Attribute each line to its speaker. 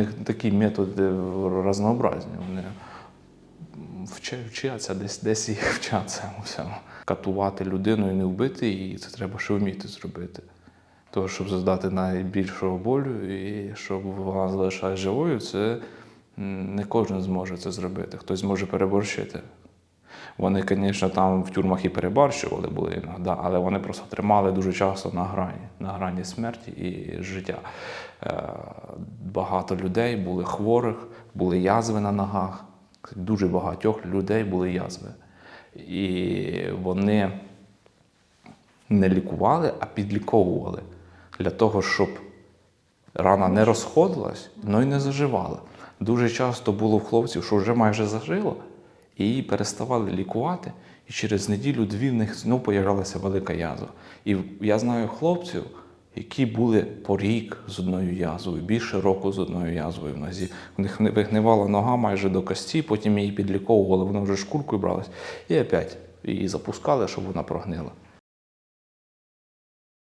Speaker 1: них такі методи разнообразні. Вони вча- вчаться, десь, десь їх вчать цьому. Катувати людину і не вбити її, це треба ще вміти зробити. Того, щоб завдати найбільшого болю і щоб вона залишалась живою, це не кожен зможе це зробити. Хтось зможе переборщити. Вони, звісно, там в тюрмах і перебарщували були іноді, але вони просто тримали дуже часто на грані, на грані смерті і життя. Багато людей були хворих, були язви на ногах. Дуже багатьох людей були язви. І вони не лікували, а підліковували для того, щоб рана не розходилась, але й не заживала. Дуже часто було в хлопців, що вже майже зажило, і її переставали лікувати, і через неділю-дві в них знову появлялася велика язва. І я знаю хлопців, які були по рік з одною язвою, більше року з одною язвою в нозі. У них вигнивала нога майже до кості, потім її підліковували, вона вже шкуркою бралась, і опять її запускали, щоб вона прогнила.